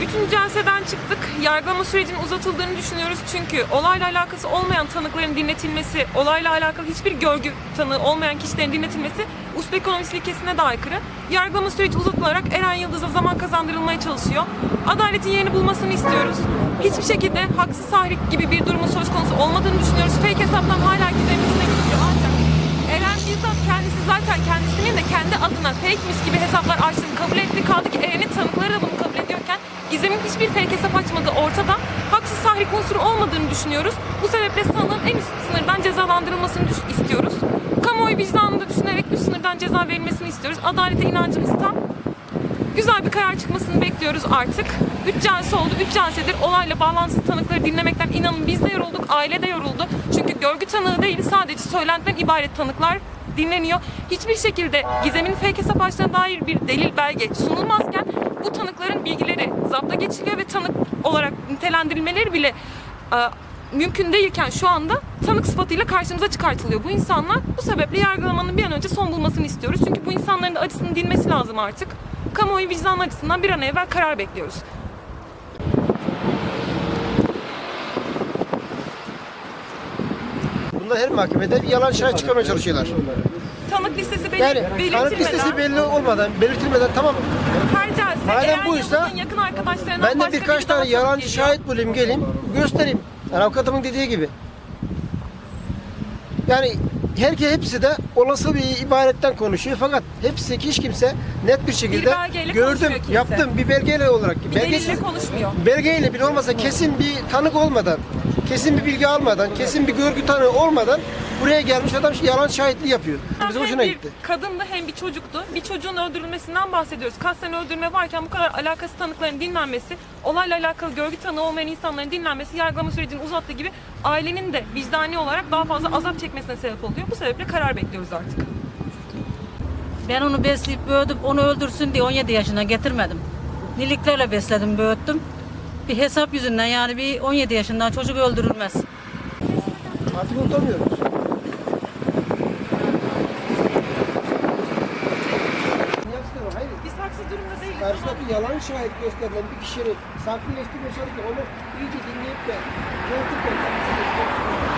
Üçüncü celseden çıktık. Yargılama sürecinin uzatıldığını düşünüyoruz. Çünkü olayla alakası olmayan tanıkların dinletilmesi, olayla alakalı hiçbir görgü tanığı olmayan kişilerin dinletilmesi usul ekonomisi ilkesine de aykırı. Yargılama süreci uzatılarak Eren Yıldız'a zaman kazandırılmaya çalışıyor. Adaletin yerini bulmasını istiyoruz. Hiçbir şekilde haksız tahrik gibi bir durumun söz konusu olmadığını düşünüyoruz. Fake hesaptan hala gizemin fake'miş gibi hesaplar açtığını kabul etti. Kaldı ki Eren'in tanıkları da bunu kabul ediyorken Gizem'in hiçbir fake hesap açmadığı ortada. Haksız tahrik unsuru olmadığını düşünüyoruz. Bu sebeple sanığın en üst sınırdan cezalandırılmasını istiyoruz. Kamuoyu vicdanını da düşünerek üst sınırdan ceza verilmesini istiyoruz. Adalete inancımız tam. Güzel bir karar çıkmasını bekliyoruz artık. Üç celse oldu. Üç celsedir olayla bağlantılı tanıkları dinlemekten inanın biz de yorulduk, aile de yoruldu. Çünkü görgü tanığı değil sadece söylentiden ibaret tanıklar dinleniyor. Hiçbir şekilde Gizem'in fake hesap açtığına dair bir delil belge sunulmazken bu tanıkların bilgileri zapta geçiliyor ve tanık olarak nitelendirilmeleri bile e, mümkün değilken şu anda tanık sıfatıyla karşımıza çıkartılıyor bu insanlar. Bu sebeple yargılamanın bir an önce son bulmasını istiyoruz. Çünkü bu insanların da acısını dinmesi lazım artık. Kamuoyu vicdan açısından bir an evvel karar bekliyoruz. Bunda her mahkemede bir yalan şahit çıkarmaya çalışıyorlar. Tanık listesi belir, Yani belirtilmeden, tanık listesi belli olmadan, belirtilmeden tamam. her celse Madem Eren buysa, yakın arkadaşlarından Ben de başka birkaç biri daha tane tanık yalancı geliyor. şahit bulayım, geleyim, göstereyim. Yani avukatımın dediği gibi. Yani herkes hepsi de olası bir ibaretten konuşuyor fakat hepsi hiç kimse net bir şekilde belgeyle gördüm, kimse. yaptım bir belgeyle olarak. Bir belgesiz, konuşmuyor. belgeyle bile olmasa kesin bir tanık olmadan, kesin bir bilgi almadan, kesin bir görgü tanığı olmadan buraya gelmiş adam yalan şahitliği yapıyor. Bize hem hoşuna bir gitti. kadındı hem bir çocuktu. Bir çocuğun öldürülmesinden bahsediyoruz. Kasten öldürme varken bu kadar alakasız tanıkların dinlenmesi, olayla alakalı görgü tanığı olmayan insanların dinlenmesi, yargılama sürecini uzattığı gibi ailenin de vicdani olarak daha fazla azap çekmesine sebep oluyor. Bu sebeple karar bekliyoruz artık. Ben onu besleyip büyüdüm, onu öldürsün diye 17 yaşına getirmedim. Niliklerle besledim, büyüttüm. Bir hesap yüzünden yani bir 17 yaşından çocuk öldürülmez. Artık unutamıyoruz. Hayır. Biz haksız durumda değiliz. Karşıdaki yalan şahit gösterilen bir kişinin sakinleştirmeye çalışıyor. Onu iyice dinleyip de yönetim